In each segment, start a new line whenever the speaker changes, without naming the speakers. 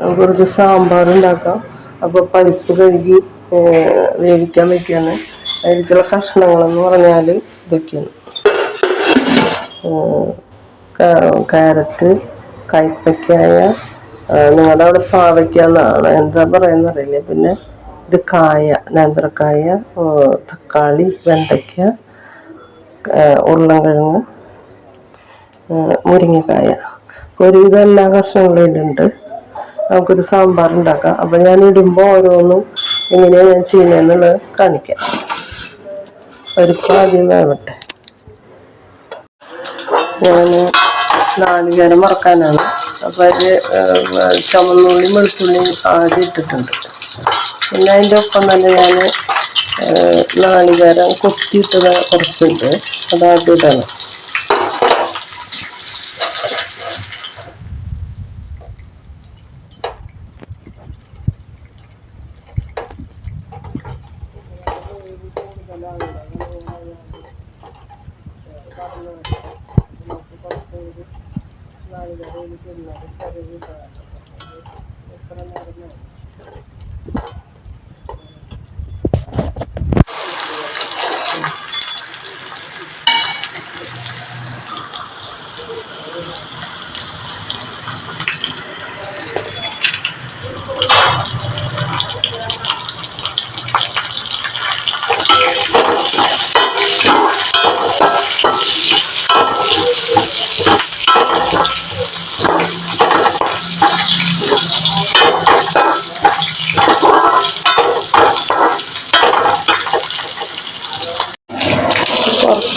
കുറച്ച് സാമ്പാർ ഉണ്ടാക്കാം അപ്പോൾ പരിപ്പ് കഴുകി വേവിക്കാൻ വെക്കുകയാണ് അതിലേക്കുള്ള കഷ്ണങ്ങളെന്ന് പറഞ്ഞാൽ ഇതൊക്കെയാണ്. കാരറ്റ് കാ- ക്യാരറ്റ് കൈപ്പക്കായ നിങ്ങളുടെ അവിടെ പാവയ്ക്ക എന്നാണ് എന്താ പറയുന്ന അറിയില്ല പിന്നെ ഇത് കായ നേന്ത്രക്കായ തക്കാളി വെണ്ടയ്ക്ക ഉരുളൻകിഴങ്ങ് മുരിങ്ങക്കായ. ഒരുവിധം എല്ലാ കഷ്ണങ്ങളും ഇതിലുണ്ട്. നമുക്കൊരു സാമ്പാർ ഉണ്ടാക്കാം. അപ്പം ഞാൻ ഇടുമ്പോൾ ഓരോന്നും എങ്ങനെയാണ് ഞാൻ ചെയ്യുന്നതെന്നുള്ളത് കാണിക്കാം. പരിപ്പ് ആദ്യം വേവട്ടെ. ഞാൻ നാളികേരം മറക്കാനാണ് അപ്പം അതിൽ ചുമന്നുള്ളിയും വെളുത്തുള്ളിയും ആദ്യം ഇട്ടിട്ടുണ്ട്. പിന്നെ അതിന്റെ ഒപ്പം തന്നെ ഞാൻ നാളികേരം കൊത്തിയിട്ടത് കുറച്ചുണ്ട്. അതാദ്യം ഇടണം. ಮಾಡಿದ್ದಾರೆ ಇದಕ್ಕೆ ನಡೀತಾರೆ ಈ ಥರ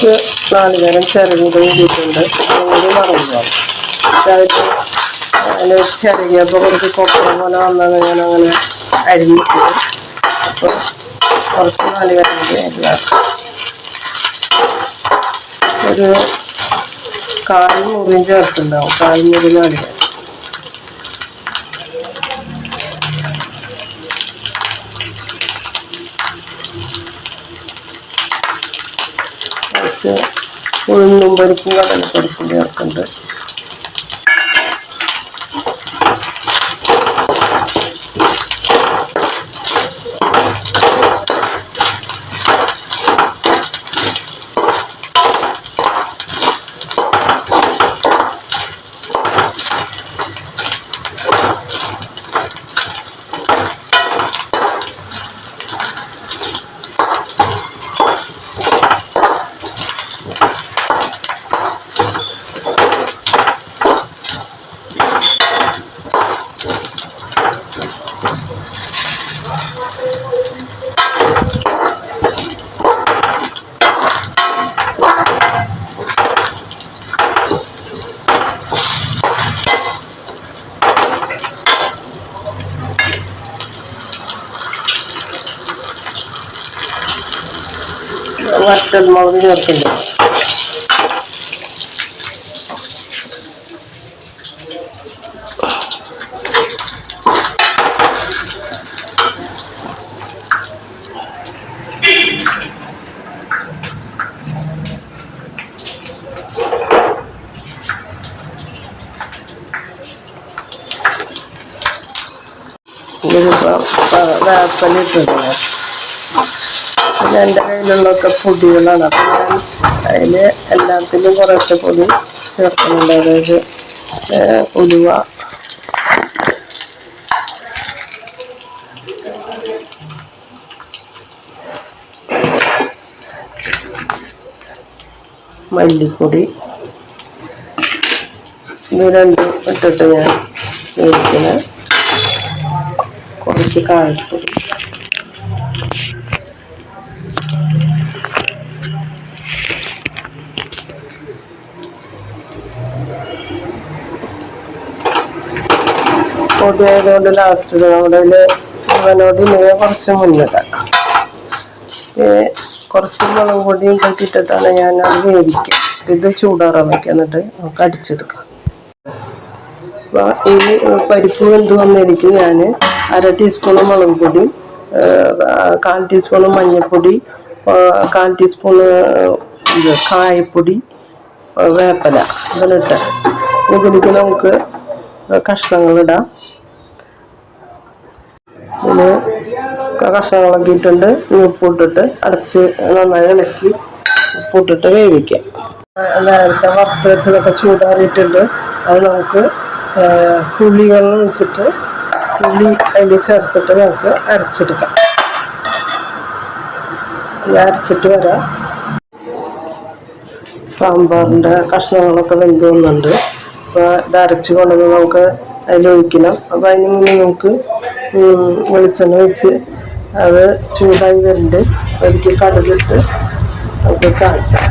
കുറച്ച് നേരം ചിരകിയത് കൂടിയിട്ടുണ്ട് അതുകൊണ്ട് മറന്നു. അതിൽ ചിരകിയപ്പോൾ കുറച്ച് കൊപ്പറ പോലെ വന്നത് ഞാൻ അങ്ങനെ അരിഞ്ഞിട്ട് അപ്പോൾ കുറച്ച് നാല് അതിൽ ഒരു കാൽ മുറിയും ചേർത്തുണ്ടാവും. കാൽ മുറി നാളികേരം. കുറച്ച് ഉഴുന്നും പരിപ്പും കടലപ്പരിപ്പും ചേർക്കുന്നുണ്ട് വറ്റൽമുളക് ചേർക്കുന്നുണ്ട് ഇതിലിപ്പോൾ വേപ്പലിട്ടുണ്ട് പിന്നെ എന്റെ കയ്യിലുള്ളതൊക്കെ പൊടികളാണ്. അപ്പം ഞാൻ അതിൽ എല്ലാത്തിലും കുറേശ്ശെ പൊടി ചേർക്കുന്നുണ്ട്. അതായത് ഉലുവ. മല്ലിപ്പൊടി. ഇത് രണ്ടും ഇട്ടിട്ട് ഞാൻ കുറച്ച് കായപ്പൊടി പൊടി ആയതുകൊണ്ട് ലാസ്റ്റ് നമ്മുടെ ഇവനോട് ഇങ്ങനെ കുറച്ച് മുന്നിടാം കുറച്ച് മുളക് പൊടിയും ഇതൊക്കെ ഇട്ടിട്ടാണ് ഞാൻ അത് വേവിക്കുക. ഇത് ചൂടാറാൻ വയ്ക്കുക എന്നിട്ട് നമുക്ക് അടിച്ചെടുക്കാം ഈ പരിപ്പ് വെന്ത് വന്നിരിക്കും ഞാൻ അര ടീസ്പൂൺ മുളക് പൊടിയും കാൽ ടീസ്പൂൺ മഞ്ഞൾപ്പൊടി കാൽ ടീസ്പൂൺ കായപ്പൊടി വേപ്പില. ഇതിലിട്ട് ഇതിലേക്ക് നമുക്ക് കഷ്ണങ്ങളിടാം. ഇതിൽ കഷ്ണങ്ങളൊക്കെ ഇട്ടുണ്ട് ഇനി ഉപ്പിട്ടിട്ട് അടച്ച് നന്നായി ഇളക്കി ഉപ്പിട്ടിട്ട് വേവിക്കാം. നേരത്തെ വറുത്തെടുത്തതൊക്കെ ചൂടാറിയിട്ടുണ്ട്. അത് നമുക്ക് പുളി പുളികൾ ഒഴിച്ചിട്ട് പുളി അതിൽ ചേർത്തിട്ട് നമുക്ക് അരച്ചെടുക്കാം. അരച്ചിട്ട് വരാം. സാമ്പാറിന്റെ കഷ്ണങ്ങളൊക്കെ വെന്ത് വന്നുണ്ട് അപ്പോൾ ഇത് അരച്ച് കൊണ്ടുവന്ന് നമുക്ക് അതിൽ ഒഴിക്കണം. അപ്പോൾ അതിന് മുന്നേ നമുക്ക് വെളിച്ചെണ്ണ ഒഴിച്ച് അത് ചൂടായി വരുന്നുണ്ട് ഒരിക്കൽ കടലിട്ട് നമുക്ക് കാച്ചാം.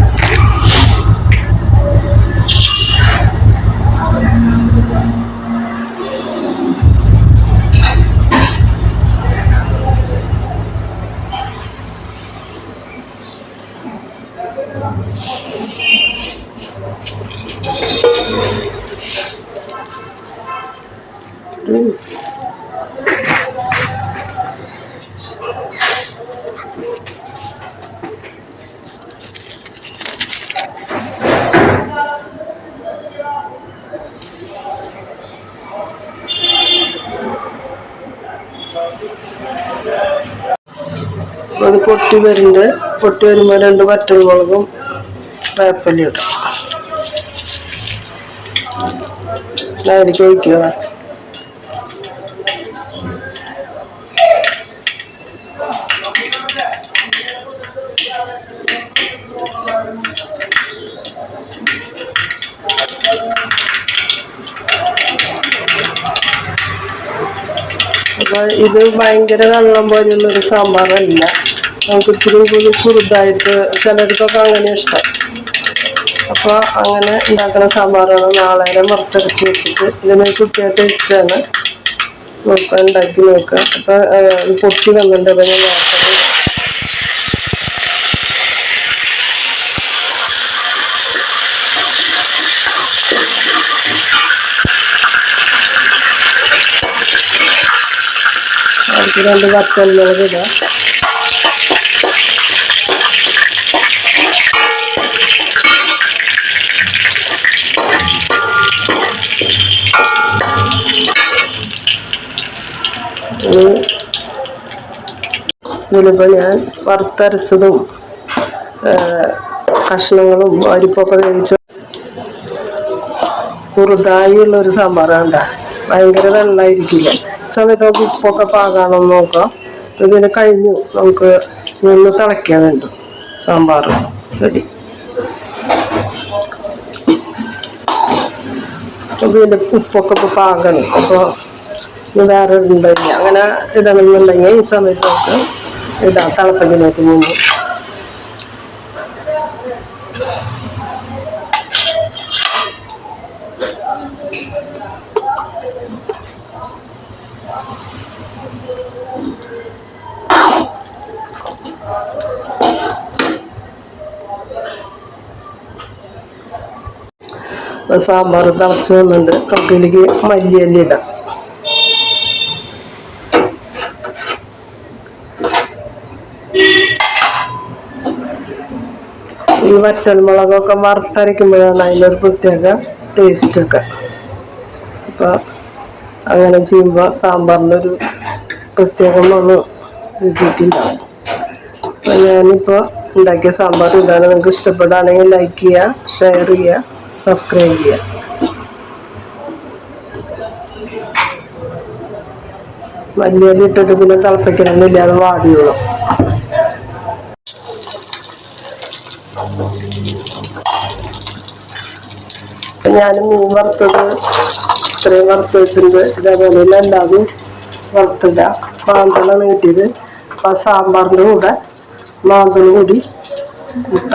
അത് പൊട്ടി വരുന്നുണ്ട്. പൊട്ടി വരുമ്പോൾ രണ്ട് പച്ചമുളകും വേപ്പലയും ഇടാം. അതിലേക്ക് ഒഴിക്കുക. ഇത് ഭയങ്കര വെള്ളം പോലെയുള്ള ഒരു സാമ്പാറല്ല. നമുക്ക് ഇത്തിരി കൂടി കുറുതായിട്ട് ചിലർക്കൊക്കെ അങ്ങനെ ഇഷ്ടം. അപ്പോൾ അങ്ങനെ ഉണ്ടാക്കുന്ന സാമ്പാറാണ് നാളെ വറുത്തരച്ച് വെച്ചിട്ട്. ഇതിന് കുട്ടിയ ടേസ്റ്റാണ് നോക്കുക ഉണ്ടാക്കി നോക്കുക അപ്പോൾ പൊട്ടി വന്നിട്ടുണ്ട് ഞാൻ അതിലേക്ക് രണ്ട് വറ്റൽമുളക് ഇടാം. ഇതിലിപ്പോൾ ഞാൻ വറുത്തരച്ചതും കഷ്ണങ്ങളും അരിപ്പൊക്കെ വേവിച്ച കുറുതായുള്ള ഒരു സാമ്പാറാണ്ട ഭയങ്കര വെള്ളമായിരിക്കില്ല സമയത്ത് നമുക്ക് ഉപ്പൊക്കെ പാകാണെന്ന് നോക്കാം. ഇതിന് കഴിഞ്ഞു. നമുക്ക് നിന്ന് തിളയ്ക്കാൻ വേണ്ട. സാമ്പാർ റെഡി. അപ്പോൾ ഇതിന്റെ ഉപ്പൊക്കെ ഇപ്പോൾ പാകണം. അപ്പോൾ വേറെ ഉണ്ടെങ്കിൽ അങ്ങനെ ഇടണമെന്നുണ്ടെങ്കിൽ ഈ സമയത്ത് നമുക്ക് ഇടാം. തിളപ്പിക്കുന്നതിന് മുമ്പ്. സാമ്പാർ തിളച്ച് വന്നിട്ടുണ്ട്. നമുക്ക് ഇതിലേക്ക് മല്ലിയല്ലി ഇടാം. ഈ വറ്റൽമുളകൊക്കെ വറുത്തരയ്ക്കുമ്പോഴാണ് അതിനൊരു പ്രത്യേക ടേസ്റ്റൊക്കെ അപ്പോൾ അങ്ങനെ ചെയ്യുമ്പോൾ സാമ്പാറിനൊരു പ്രത്യേകം ഒന്ന് രുചിക്കുണ്ടാവും അപ്പോൾ ഞാനിപ്പോൾ ഉണ്ടാക്കിയ സാമ്പാർ ഇതാണ്. നിങ്ങൾക്ക് ഇഷ്ടപ്പെടുകയാണെങ്കിൽ ലൈക്ക് ചെയ്യുക ഷെയർ ചെയ്യുക. സബ്സ്ക്രൈബ് ചെയ്യുക. മല്ലിയില ഇട്ടിട്ട് പിന്നെ തിളപ്പിക്കണമെന്നില്ല അത് വാടിയോളും. ഞാൻ മീൻ വറുത്തത് ഇത്രയും വറുത്ത് വെച്ചിട്ടുണ്ട്. ഇതേപോലെ എല്ലാതും വറുത്തില്ല മാന്തളാണ് കിട്ടിയത്. അപ്പം ആ സാമ്പാറിന്റെ കൂടെ മാന്തൾ കൂടി മുട്ട